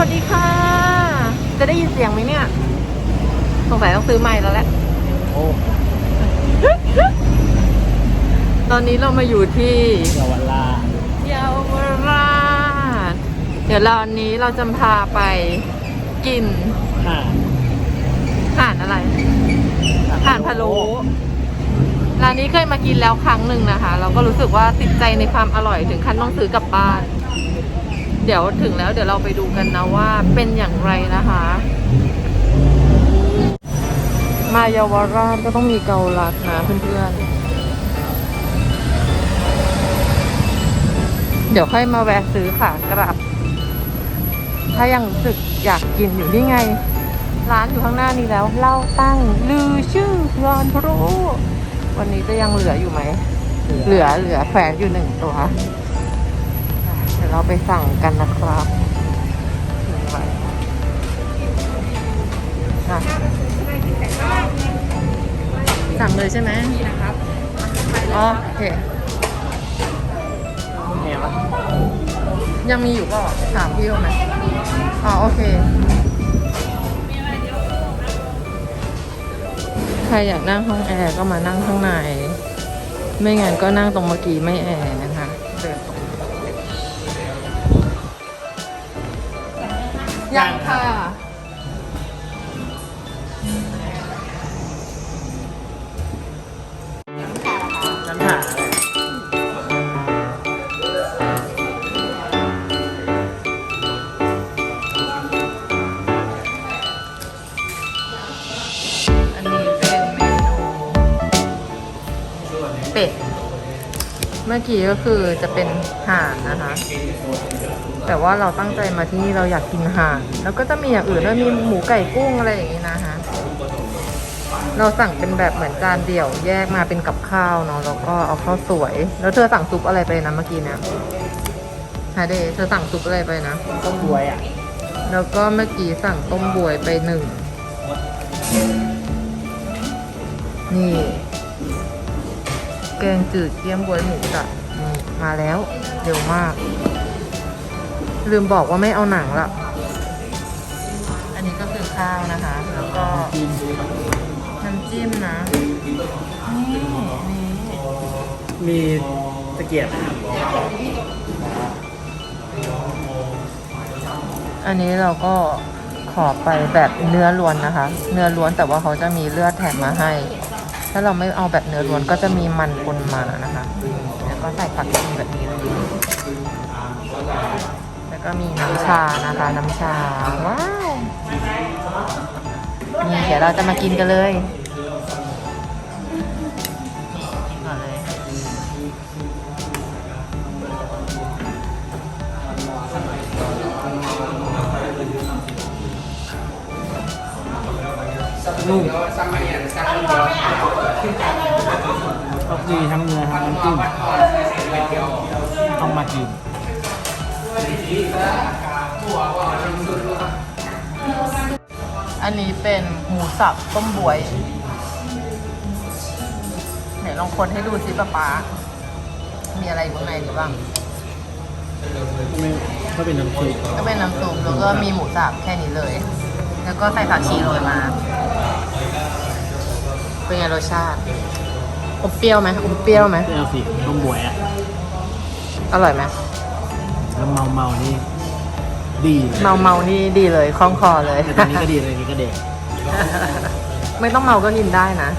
วัสดีค่ะ จะได้ยินเสียงไหมเนี่ย สงสัยต้องซื้อไมค์แล้วแหละ โอ้ตอนนี้เรามาอยู่ที่เยาวราชเยาวราชเดี๋ยวเราอันนี้เราจะพาไปกินห่านห่านอะไรห่านพะโล้ร้านนี้เคยมากินแล้วครั้งหนึ่งนะคะ เราก็รู้สึกว่าติดใจในความอร่อยถึงขั้นต้องซื้อกลับบ้าน เดี๋ยวถึงแล้วเดี๋ยวเราไปดูกันนะว่าเป็นอย่างไรนะคะ มาเยาวราชก็ต้องมีเกาลัดนะเพื่อนๆ เดี๋ยวค่อยมาแวะซื้อค่ะกลับ ถ้ายังรู้สึกอยากกินอยู่นี่ไง ร้านอยู่ข้างหน้านี้แล้วเล่าตั้งลือชื่องานพรุวันนี้จะยังเหลืออยู่ไหม เหลือเหลือแฝงอยู่หนึ่งตัวอะ เราไปสั่งกันนะครับสั่งเลยใช่ไหมนะครับอ๋อโอเคยังมีอยู่ก็ถามพี่เขาไหมอ๋อโอเค ใครอยากนั่งห้องแอร์ก็มานั่งข้างใน ไม่งั้นก็นั่งตรงเมื่อกี้ไม่แอร์นะคะ เดินตรง ยังค่ะ น้ำผ่าอันนี้เป็นเมนูเป็ด เมื่อกี้ก็คือจะเป็นห่านนะคะ แต่ว่าเราตั้งใจมาที่นี่เราอยากกินห่าน แล้วก็จะมีอย่างอื่นด้วยมีหมูไก่กุ้งอะไรอย่างนี้นะคะ เราสั่งเป็นแบบเหมือนจานเดี่ยวแยกมาเป็นกับข้าวเนาะแล้วก็เอาข้าวสวย แล้วเธอสั่งซุปอะไรไปนะเมื่อกี้เนี่ยฮาเดย์เธอสั่งซุปอะไรไปนะต้มบวยอะแล้วก็เมื่อกี้สั่งต้มบวยไปหนึ่งนี่ แกงจืดเกี๊ยมบวยหมูสับมาแล้วเร็วมาก ลืมบอกว่าไม่เอาหนังละอันนี้ก็คือข้าวนะคะ แล้วก็นน้ำจิ้มนะ นี่นี่มีตะเกียบ อันนี้เราก็ขอไปแบบเนื้อล้วนนะคะ เนื้อล้วนแต่ว่าเขาจะมีเลือดแถมมาให้ ถ้าเราไม่เอาแบบเนื้อล้วนก็จะมีมันปนมานะคะ แล้วก็ใส่ผักชีแบบนี้เลยแล้วก็มีน้ำชานะคะ น้ำชา ว้าว นี่เดี๋ยวเราจะมากินกันเลย ก็ดีทั้งเนื้อทั้งน้ำจิ้มต้องมากินอันนี้เป็นหมูสับต้มบวยเดี๋ยวลองคนให้ดูซิป้าป๊ามีอะไรอยู่ข้างในนี้บ้างก็ไม่ก็เป็นน้ำซุปก็เป็นน้ำซุปแล้วก็มีหมูสับแค่นี้เลย แล้วก็ใส่ผักชีโรยมา เป็นไงรสชาติอมเปรี้ยวไหมอมเปรี้ยวไหมเปรี้ยวสิต้มบวยอะอร่อยไหมแล้วเมาเมาๆนี่ดีเลยเมาเมาๆนี่ดีเลยคล่องคอเลย แต่ตอนนี้ก็ดีเลยนี่ก็เด็ก ไม่ต้องเมาก็กินได้นะ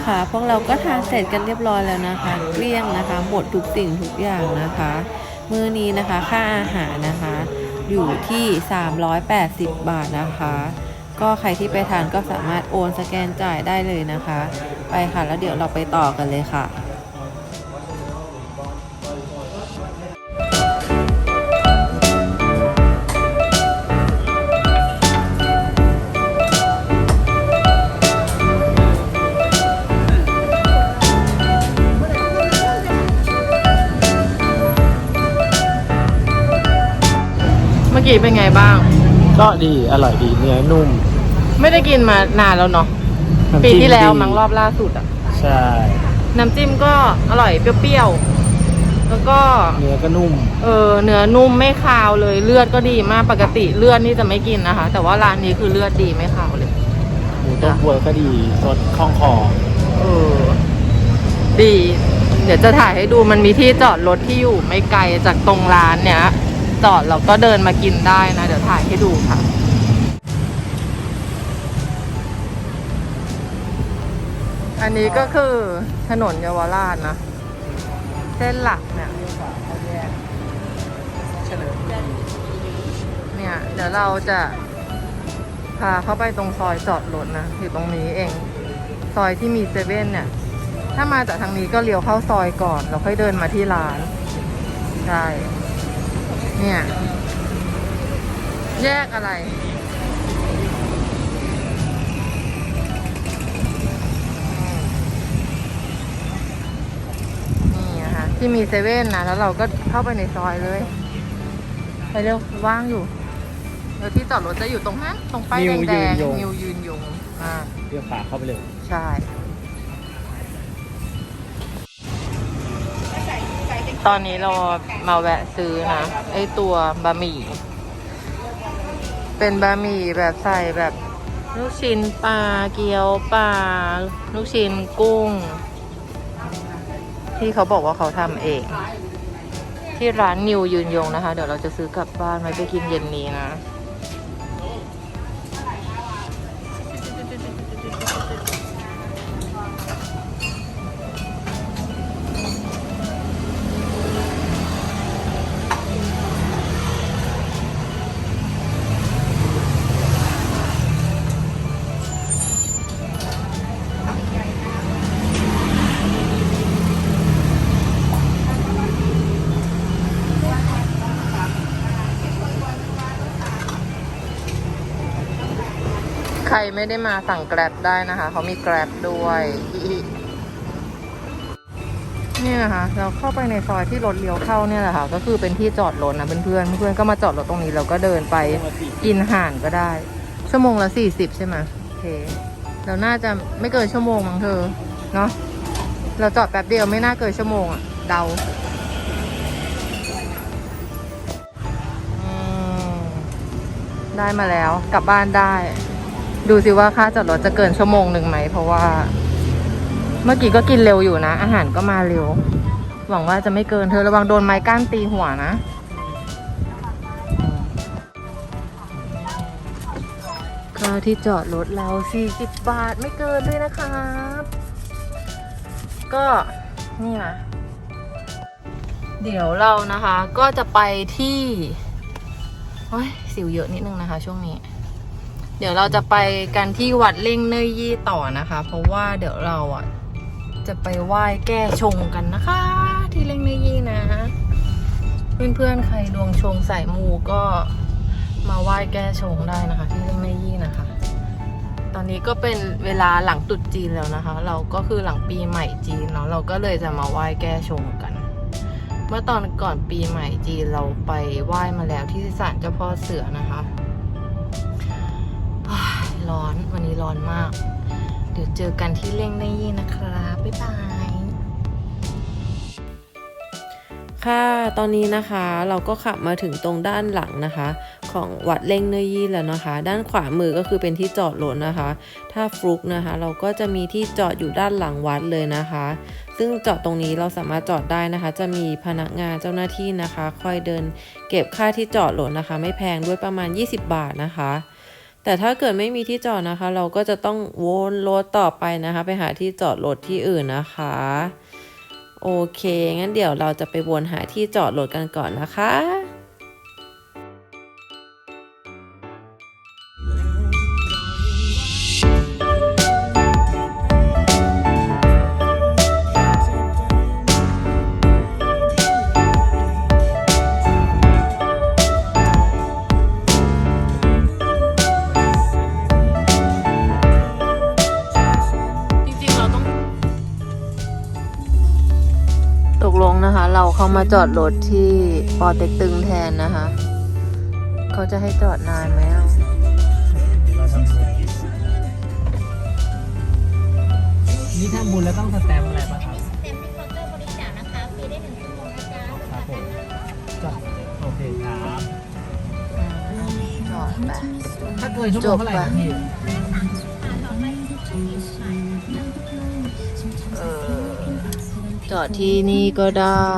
นะคะ พวกเราก็ทานเสร็จกันเรียบร้อยแล้วนะคะ เกลี้ยงนะคะ หมดทุกสิ่งทุกอย่างนะคะ มื้อนี้นะคะค่าอาหารนะคะ อยู่ที่ 380 บาทนะคะ ก็ใครที่ไปทานก็สามารถโอนสแกนจ่ายได้เลยนะคะ ไปค่ะแล้วเดี๋ยวเราไปต่อกันเลยค่ะ กี้เป็นไงบ้าง ก็ดีอร่อยดีเนื้อนุ่ม ไม่ได้กินมานานแล้วเนาะน้ำปีจิ้มที่แล้วดีมั้งรอบล่าสุดอะใช่ น้ำจิ้มก็อร่อยเปรี้ยวๆแล้วก็ เนื้อก็นุ่ม เออเนื้อนุ่มไม่คาวเลยเลือดก็ดีมากปกติเลือดนี่จะไม่กินนะคะ แต่ว่าร้านนี้คือเลือดดีไม่คาวเลย หมูต้มบวยก็ดีสดคล่องคอเออ ดี เดี๋ยวจะถ่ายให้ดูมันมีที่จอดรถที่อยู่ไม่ไกลจากตรงร้านเนี้ย จอดเราก็เดินมากินได้นะ เดี๋ยวถ่ายให้ดูค่ะอันนี้ก็คือถนนเยาวราชนะ เส้นหลักเนี่ยเนี่ย เดี๋ยวเราจะพาเข้าไปตรงซอยจอดรถนะ อยู่ตรงนี้เอง ซอยที่มีเซเว่นเนี่ย ถ้ามาจากทางนี้ก็เลี้ยวเข้าซอยก่อนแล้วค่อยเดินมาที่ร้าน ใช่ เนี่ย แยกอะไร นี่นะคะ ที่มีเซเว่นนะ แล้วเราก็เข้าไปในซอยเลย ไปเร็ว ว่างอยู่แล้วที่จอดรถจะอยู่ตรงนั้น ตรงป้ายนิวแดงยืนยง ๆนิวยืนยงอ่าเรียกฝาเข้าไปเลย ใช่ ตอนนี้เรามาแวะซื้อนะไอตัวบะหมี่ เป็นบะหมี่แบบใส่แบบลูกชิ้นปลาเกี๊ยวปลาลูกชิ้นกุ้ง ที่เขาบอกว่าเขาทำเอง ที่ร้านนิวยืนยงนะคะ เดี๋ยวเราจะซื้อกลับบ้านไว้ไปกินเย็นนี้นะ ใครไม่ได้มาสั่งแกร็บได้นะคะ เขามีแกร็บด้วยอีนี่นะคะเราเข้าไปในซอยที่รถเลี้ยวเข้าเนี่ยแหละค่ะ ก็คือเป็นที่จอดรถนะเพื่อนๆเพื่อนก็มาจอดรถตรงนี้เราก็เดินไปกินห่านก็ได้ ชั่วโมงละสี่สิบใช่ไหมโอเคเราน่าจะไม่เกินชั่วโมงมั้งเธอเนาะเราจอดแป๊บเดียวไม่น่าเกินชั่วโมงอะเดาได้มาแล้วกลับบ้านได้ ดูสิว่าค่าจอดรถจะเกินชั่วโมงหนึ่งไหม เพราะว่า เมื่อกี้ก็กินเร็วอยู่นะ อาหารก็มาเร็ว หวังว่าจะไม่เกินเธอระวังโดนไม้ก้านตีหัวนะค่าที่จอดรถเรา 40 บาทไม่เกินด้วยนะครับ ก็นี่นะ เดี๋ยวเรานะคะ ก็จะไปที่โอ้ยสิวเยอะนิดนึงนะคะ ช่วงนี้ เดี๋ยวเราจะไปกันที่วัดเล่งเนยยี่ต่อนะคะ เพราะว่าเดี๋ยวเราอะจะไปไหว้แก้ชงกันนะคะ ที่เล่งเนยยี่นะ เพื่อนๆใครดวงชงสายมูก็มาไหว้แก้ชงได้นะคะ ที่เล่งเนยยี่นะคะ ตอนนี้ก็เป็นเวลาหลังตรุษจีนแล้วนะคะ เราก็คือหลังปีใหม่จีนเนาะเราก็เลยจะมาไหว้แก้ชงกันเมื่อตอนก่อนปีใหม่จีนเราไปไหว้มาแล้วที่ศาลเจ้าพ่อเสือนะคะ ร้อนวันนี้ร้อนมาก เดี๋ยวเจอกันที่เล่งในยี่นะครับ บ๊ายบาย ค่ะตอนนี้นะคะเราก็ขับมาถึงตรงด้านหลังนะคะ ของวัดเล่งเนยยี่แล้วนะคะ ด้านขวามือก็คือเป็นที่จอดรถนะคะ ถ้าฟลุกนะคะ เราก็จะมีที่จอดอยู่ด้านหลังวัดเลยนะคะ ซึ่งจอดตรงนี้เราสามารถจอดได้นะคะ จะมีพนักงานเจ้าหน้าที่นะคะ คอยเดินเก็บค่าที่จอดรถนะคะ ไม่แพงด้วยประมาณ 20 บาทนะคะ แต่ถ้าเกิดไม่มีที่จอดนะคะ เราก็จะต้องวนรถต่อไปนะคะ ไปหาที่จอดรถที่อื่นนะคะ โอเค งั้นเดี๋ยวเราจะไปวนหาที่จอดรถกันก่อนนะคะ ลงนะคะ เราเข้ามาจอดรถที่ปอเต็กตึงแทนนะคะ เขาจะให้จอดนานไหมอะเราทำบุญนี่ทำบุญแล้วต้องสแตมป์อะไรป่ะครับเต็มที่เคาน์เตอร์บริจาคนะคะฟรีได้หนึ่งชั่วโมงนะจ๊ะครับผมก็โอเคครับ จอดไปถ้าเกินชั่วโมงเท่าไหร่นะพี่ จอดที่นี่ก็ได้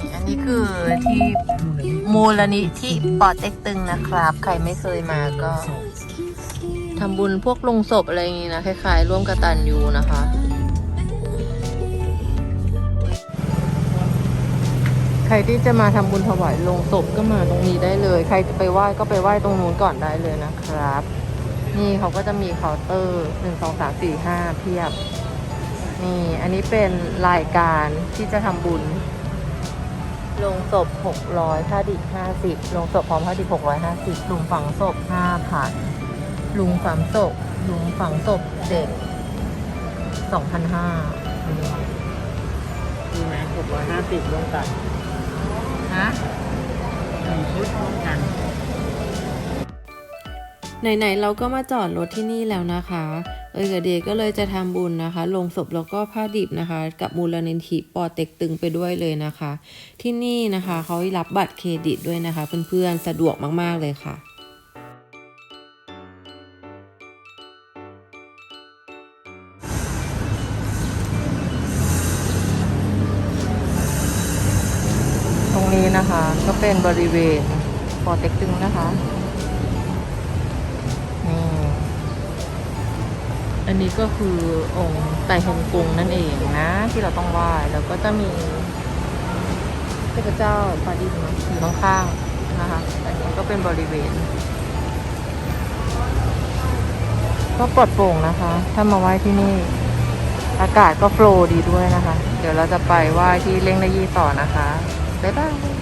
นี่อันนี้คือที่มูลนิธิปอเต็กตึงนะครับ ใครไม่เคยมาก็ทำบุญพวกลงศพอะไรอย่างงี้นะ คล้าย ๆ ร่วมกตันยูนะคะใครที่จะมาทำบุญถวายลงศพก็มาตรงนี้ได้เลย ใครจะไปไหว้ก็ไปไหว้ตรงนู้นก่อนได้เลยนะครับ นี่เขาก็จะมีเคาน์เตอร์หนึ่งสองสามสี่ห้าเพียบ นี่ อันนี้เป็นรายการที่จะทำบุญ ลงศพหกร้อยผ้าดิบห้าสิบลงศพพร้อมผ้าดิบหกร้อยห้าสิบลุงฝังศพห้าพันลุงฝังศพลุงฝังศพเด็กสองพันห้ามีไหมหกร้อยห้าสิบร่วมกันฮะมีชุดร่วมกันไหน ๆ เราก็มาจอดรถที่นี่แล้วนะคะ เอยกับเดก็เลยจะทำบุญนะคะ ลงศพแล้วก็ผ้าดิบนะคะ กับมูลนิธิปอเต็กตึงไปด้วยเลยนะคะ ที่นี่นะคะเขารับบัตรเครดิตด้วยนะคะ เพื่อนๆสะดวกมากๆเลยค่ะตรงนี้นะคะก็เป็นบริเวณปอเต็กตึงนะคะ อันนี้ก็คือองค์ไต่ฮงกงนั่นเองนะ ที่เราต้องไหว้แล้วก็จะมีเทพเจ้าปาดินะอยู่ข้างๆนะคะอันนี้ก็เป็นบริเวณก็ปลอดโปร่งนะคะ ถ้ามาไหว้ที่นี่ อากาศก็โฟล์ดีด้วยนะคะ เดี๋ยวเราจะไปไหว้ที่เล่งนายี่ต่อนะคะ บ๊ายบาย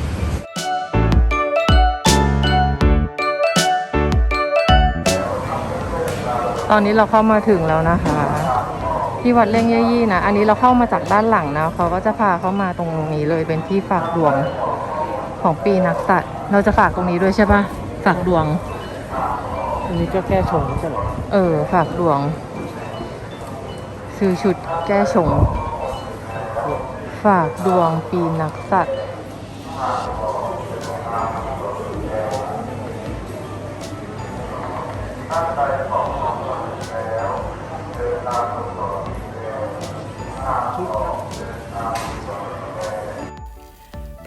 ตอนนี้เราเข้ามาถึงแล้วนะคะ ที่วัดเล่งเย่ยี่นะ อันนี้เราเข้ามาจากด้านหลังนะ เขาก็จะพาเข้ามาตรงนี้เลยเป็นที่ฝากดวงของปีนักสัตว์เราจะฝากตรงนี้ด้วยใช่ปะฝากดวง อันนี้ก็แก้ชงใช่ไหมเออ ฝากดวง ซื้อชุดแก้ชง ฝากดวงปีนักสัตว์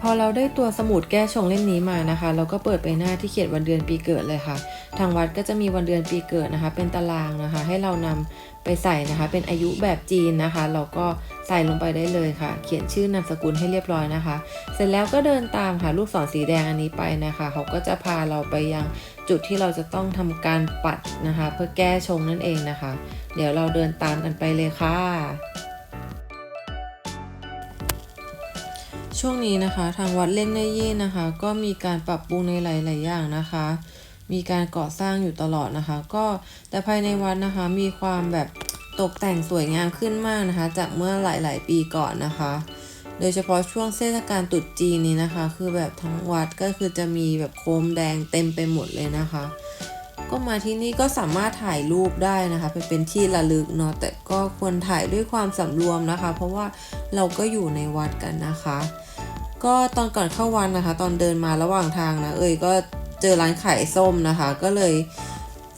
พอเราได้ตัวสมุดแก้ชงเล่มนี้มานะคะ เราก็เปิดไปหน้าที่เขียนวันเดือนปีเกิดเลยค่ะ ทางวัดก็จะมีวันเดือนปีเกิดนะคะ เป็นตารางนะคะ ให้เรานำไปใส่นะคะ เป็นอายุแบบจีนนะคะ เราก็ใส่ลงไปได้เลยค่ะ เขียนชื่อนามสกุลให้เรียบร้อยนะคะ เสร็จแล้วก็เดินตามค่ะลูกศรสีแดงอันนี้ไปนะคะ เขาก็จะพาเราไปยังจุดที่เราจะต้องทำการปัดนะคะ เพื่อแก้ชงนั่นเองนะคะ เดี๋ยวเราเดินตามกันไปเลยค่ะ ช่วงนี้นะคะทางวัดเล่งเนยเย่นะคะ ก็มีการปรับปรุงในหลาย ๆ อย่างนะคะ มีการก่อสร้างอยู่ตลอดนะคะ ก็แต่ภายในวัดนะคะมีความแบบตกแต่งสวยงามขึ้นมากนะคะ จากเมื่อหลาย ๆ ปีก่อนนะคะ โดยเฉพาะช่วงเทศกาลตรุษจีนนี้นะคะ คือแบบทั้งวัดก็คือจะมีแบบโคมแดงเต็มไปหมดเลยนะคะ ก็มาที่นี่ก็สามารถถ่ายรูปได้นะคะไปเป็นที่ระลึกเนาะแต่ก็ควรถ่ายด้วยความสำรวมนะคะ เพราะว่าเราก็อยู่ในวัดกันนะคะ ก็ตอนก่อนเข้าวันนะคะ ตอนเดินมาระหว่างทางนะ เอ่ยก็เจอร้านขายส้มนะคะ ก็เลย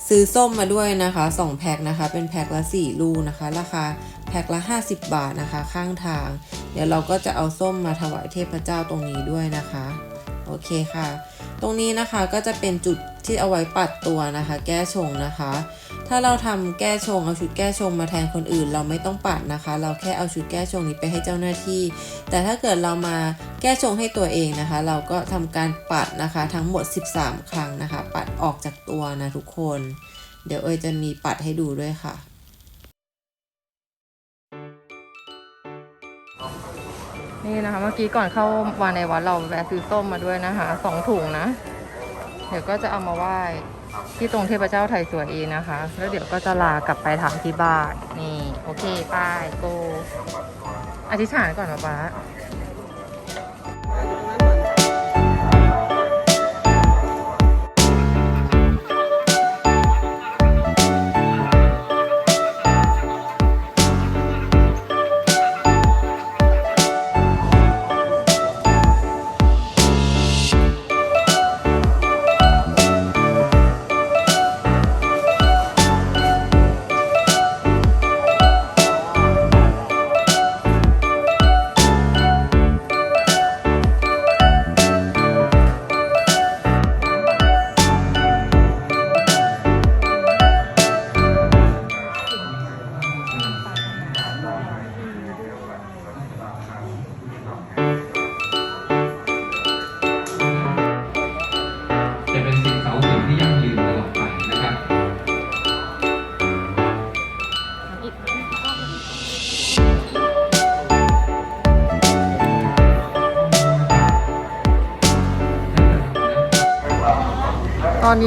ซื้อส้มมาด้วยนะคะสองแพ็คนะคะ เป็นแพ็คละ 4 ลูกนะคะ ราคาแพ็คละ 50 บาทนะคะ ข้างทาง เดี๋ยวเราก็จะเอาส้มมาถวายเทพเจ้าตรงนี้ด้วยนะคะ โอเคค่ะ ตรงนี้นะคะก็จะเป็นจุดที่เอาไว้ปัดตัวนะคะ แก้ชงนะคะ ถ้าเราทำแก้ชงเอาชุดแก้ชงมาแทนคนอื่น เราไม่ต้องปัดนะคะ เราแค่เอาชุดแก้ชงนี้ไปให้เจ้าหน้าที่ แต่ถ้าเกิดเรามาแก้ชงให้ตัวเองนะคะ เราก็ทำการปัดนะคะ ทั้งหมด 13 ครั้งนะคะ ปัดออกจากตัวนะทุกคน เดี๋ยวเอยจะมีปัดให้ดูด้วยค่ะ นี่นะคะ เมื่อกี้ก่อนเข้ามาในวัดเราแวะซื้อส้มมาด้วยนะคะสองถุงนะ เดี๋ยวก็จะเอามาไหว้ที่ตรงเทพเจ้าไทยสวยเองนะคะ แล้วเดี๋ยวก็จะลากลับไปถามที่บ้านนี่ โอเคไป้ายโก อธิษฐานก่อนนะป้า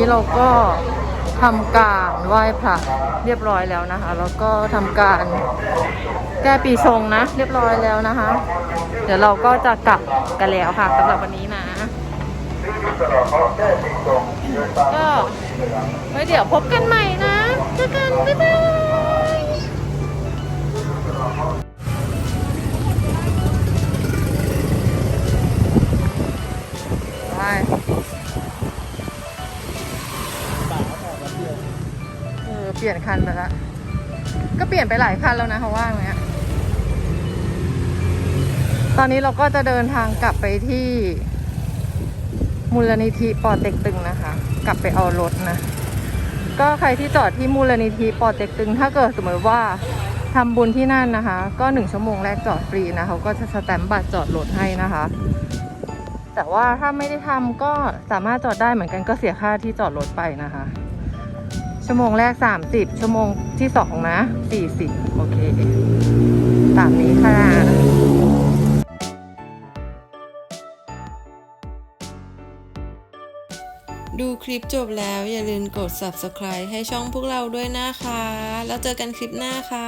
เราก็ทำการไหว้พระเรียบร้อยแล้วนะคะ แล้วก็ทำการแก้ปีชงนะ เรียบร้อยแล้วนะคะ เดี๋ยวเราก็จะกลับกันแล้วค่ะสำหรับวันนี้นะ ก็ไว้เดี๋ยวพบกันใหม่นะเจอกัน บ๊ายบายบา เปลี่ยนคันไปละก็เปลี่ยนไปหลายคันแล้วนะเขาว่าอย่างเงี้ยตอนนี้เราก็จะเดินทางกลับไปที่มูลนิธิปอเต็กตึงนะคะ กลับไปเอารถนะ ก็ใครที่จอดที่มูลนิธิปอเต็กตึง ถ้าเกิดสมมติว่าทำบุญที่นั่นนะคะ ก็หนึ่งชั่วโมงแรกจอดฟรีนะเขาก็จะสแตมป์บัตรจอดรถให้นะคะ แต่ว่าถ้าไม่ได้ทำก็สามารถจอดได้เหมือนกันก็เสียค่าที่จอดรถไปนะคะ ชั่วโมงแรก 30 ชั่วโมงที่สองนะ 40 โอเคตามนี้ค่ะ ดูคลิปจบแล้วอย่าลืมกด subscribe ให้ช่องพวกเราด้วยนะคะ แล้วเจอกันคลิปหน้าค่ะ